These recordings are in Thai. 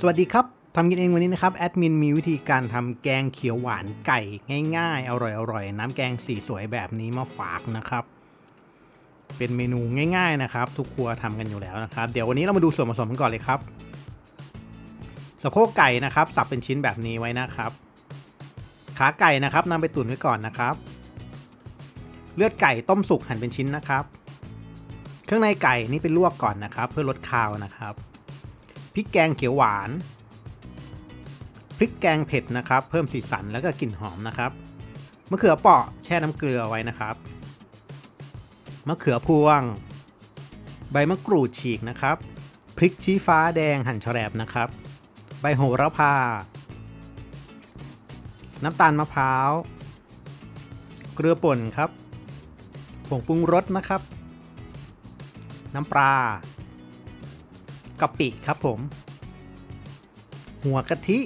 สวัสดีครับทำกินเองวันนี้นะครับแอดมินมีวิธีการทำแกงเขียวหวานไก่ง่ายๆ อร่อยๆ น้ำแกงสีสวยแบบนี้มาฝากนะครับ เป็นเมนูง่าย ๆนะครับ ทุกครัวทำกันอยู่แล้วนะครับ เดี๋ยววันนี้เรามาดูส่วนผสมกันก่อนเลยครับสะโพกไก่นะครับ สับเป็นชิ้นแบบนี้ไว้นะครับ ขาไก่นะครับนำไปตุ๋นไว้ก่อนนะครับ เลือดไก่ต้มสุกหั่นเป็นชิ้นนะครับ เครื่องในไก่นี่เป็นลวกก่อนนะครับ เพื่อลดคาวนะครับ พริกแกงเขียวหวาน พริกแกงเผ็ดนะครับ เพิ่มสีสันแล้วก็กลิ่นหอมนะครับ มะเขือเปราะแช่น้ำเกลือไว้นะครับ มะเขือพวง ใบมะกรูดฉีกนะครับ พริกชี้ฟ้าแดงหั่นแฉลบนะครับ ใบโหระพา น้ำตาลมะพร้าว เกลือป่นครับ ผงปรุงรสนะครับ น้ำปลา กะปิครับผม หัวกะทิ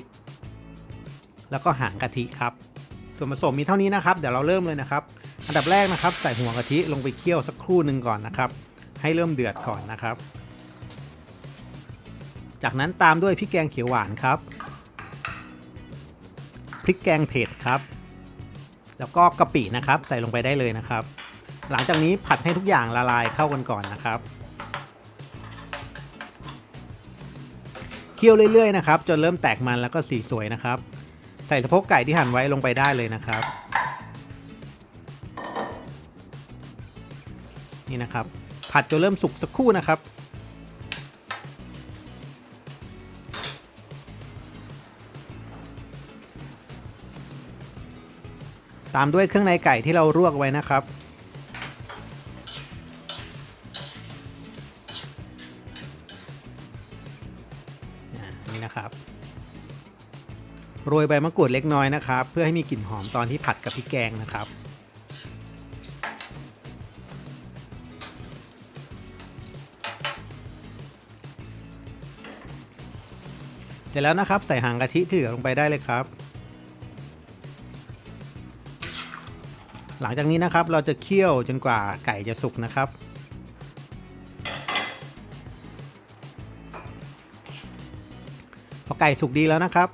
แล้วก็หางกะทิครับ ส่วนผสมมีเท่านี้นะครับ เดี๋ยวเราเริ่มเลยนะครับ อันดับแรกนะครับ ใส่หัวกะทิลงไปเคี่ยวสักครู่หนึ่งก่อนนะครับ ให้เริ่มเดือดก่อนนะครับ จากนั้นตามด้วยพริกแกงเขียวหวานครับ พริกแกงเผ็ดครับ แล้วก็กะปินะครับ ใส่ลงไปได้เลยนะครับ หลังจากนี้ผัดให้ทุกอย่างละลายเข้ากันก่อนนะครับ คี่ยวเรื่อยๆนะครับจนเริ่มแตกมันแล้วก็สีสวยนะครับ ใส่สะโพกไก่ที่หั่นไว้ลงไปได้เลยนะครับ นี่นะครับ ผัดจนเริ่มสุกสักครู่นะครับ ตามด้วยเครื่องในไก่ที่เราลวกไว้นะครับ นี่นะครับ โรยใบมะกรูดเล็กน้อยนะครับ เพื่อให้มีกลิ่นหอมตอนที่ผัดกับพริกแกงนะครับ เสร็จแล้วนะครับใส่หางกะทิที่เหลือลงไปได้เลยครับหลังจากนี้นะครับเราจะเคี่ยวจนกว่าไก่จะสุกนะครับ อไก่สุกดีแล้วนะครับ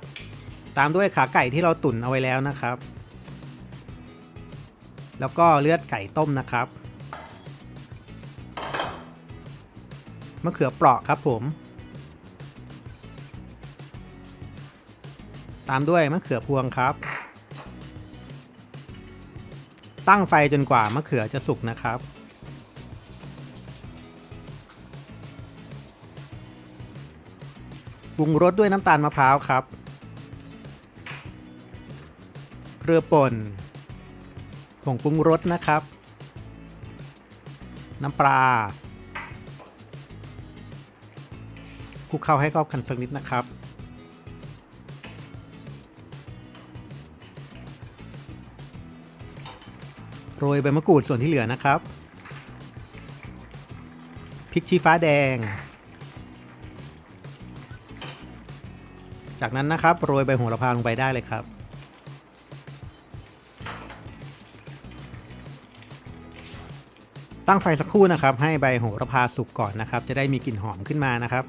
ตามด้วยขาไก่ที่เราตุ๋นเอาไว้แล้วนะครับ แล้วก็เลือดไก่ต้มนะครับมะเขือเปราะครับผม ตามด้วยมะเขือพวงครับ ตั้งไฟจนกว่ามะเขือจะสุกนะครับ ปรุงรสด้วยน้ำตาลมะพร้าวครับ เกลือป่น ผงปรุงรสนะครับ น้ำปลาคลุกเคล้าให้เข้ากันสักนิดนะครับ โรยใบมะกรูดส่วนที่เหลือนะครับ พริกชี้ฟ้าแดง จากนั้นนะครับโรยใบโหระพาลงไปได้เลยครับ ตั้งไฟสักครู่นะครับ ให้ใบโหระพาสุกก่อนนะครับ จะได้มีกลิ่นหอมขึ้นมานะครับ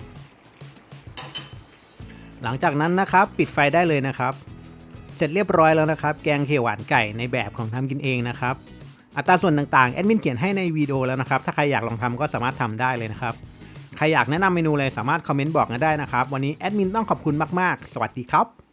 หลังจากนั้นนะครับปิดไฟได้เลยนะครับ เสร็จเรียบร้อยแล้วนะครับ แกงเขียวหวานไก่ในแบบของทำกินเองนะครับอัตราส่วนต่างๆแอดมินเขียนให้ในวีดีโอแล้วนะครับ ถ้าใครอยากลองทำก็สามารถทำได้เลยนะครับ ใครอยากแนะนำเมนูอะไรสามารถคอมเมนต์บอกกันได้นะครับ วันนี้แอดมินต้องขอบคุณมาก ๆ สวัสดีครับ